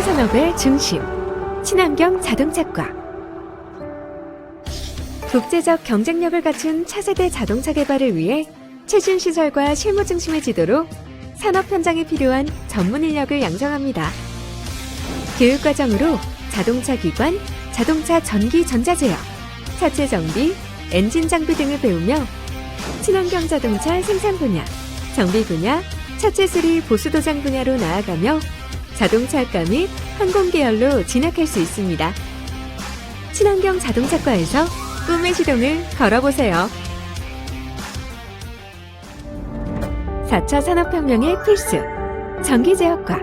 산업의 중심, 친환경 자동차과. 국제적 경쟁력을 갖춘 차세대 자동차 개발을 위해 최신 시설과 실무 중심의 지도로 산업 현장에 필요한 전문 인력을 양성합니다. 교육 과정으로 자동차 기관, 자동차 전기 전자 제어, 차체 정비, 엔진 장비 등을 배우며 친환경 자동차 생산 분야, 정비 분야, 차체 수리 보수 도장 분야로 나아가며 자동차과 및 항공 계열로 진학할 수 있습니다. 친환경 자동차과에서 꿈의 시동을 걸어보세요. 4차 산업혁명의 필수 전기제어과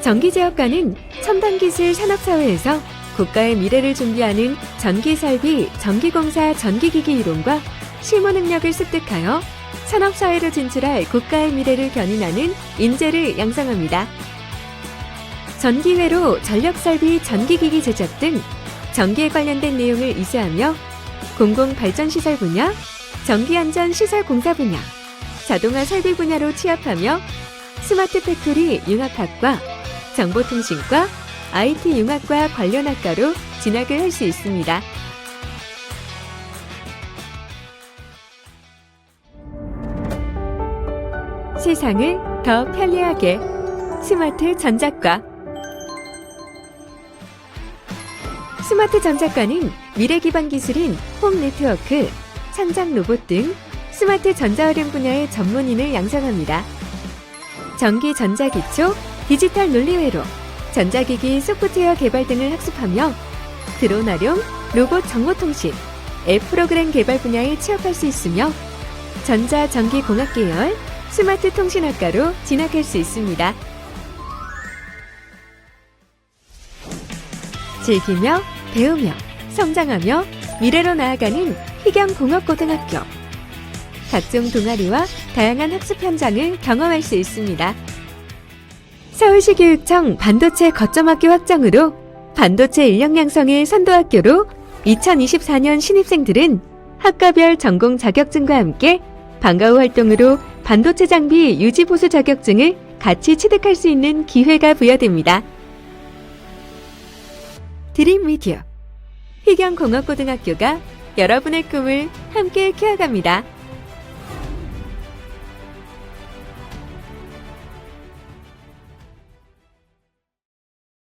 전기제어과는 첨단기술 산업사회에서 국가의 미래를 준비하는 전기설비, 전기공사, 전기기기 이론과 실무 능력을 습득하여 산업사회로 진출할 국가의 미래를 견인하는 인재를 양성합니다. 전기회로 전력설비, 전기기기 제작 등 전기에 관련된 내용을 이수하며 공공발전시설 분야, 전기안전시설 공사 분야, 자동화 설비 분야로 취업하며 스마트 팩토리 융합학과, 정보통신과, IT 융합과 관련 학과로 진학을 할 수 있습니다. 세상을 더 편리하게 스마트 전작과 스마트 전작과는 미래 기반 기술인 홈 네트워크, 창작 로봇 등 스마트 전자활용 분야의 전문인을 양성합니다. 전기 전자 기초, 디지털 논리회로 전자기기 소프트웨어 개발 등을 학습하며 드론 활용, 로봇 정보통신, 앱 프로그램 개발 분야에 취업할 수 있으며 전자 전기 공학 계열, 스마트 통신학과로 진학할 수 있습니다. 즐기며 배우며 성장하며 미래로 나아가는 희경공업고등학교. 각종 동아리와 다양한 학습 현장을 경험할 수 있습니다. 서울시 교육청 반도체 거점학교 확정으로 반도체 인력 양성의 선도학교로 2024년 신입생들은 학과별 전공 자격증과 함께 방과 후 활동으로 반도체 장비 유지 보수 자격증을 같이 취득할 수 있는 기회가 부여됩니다. 드림 미디어 희경공업고등학교가 여러분의 꿈을 함께 키워갑니다.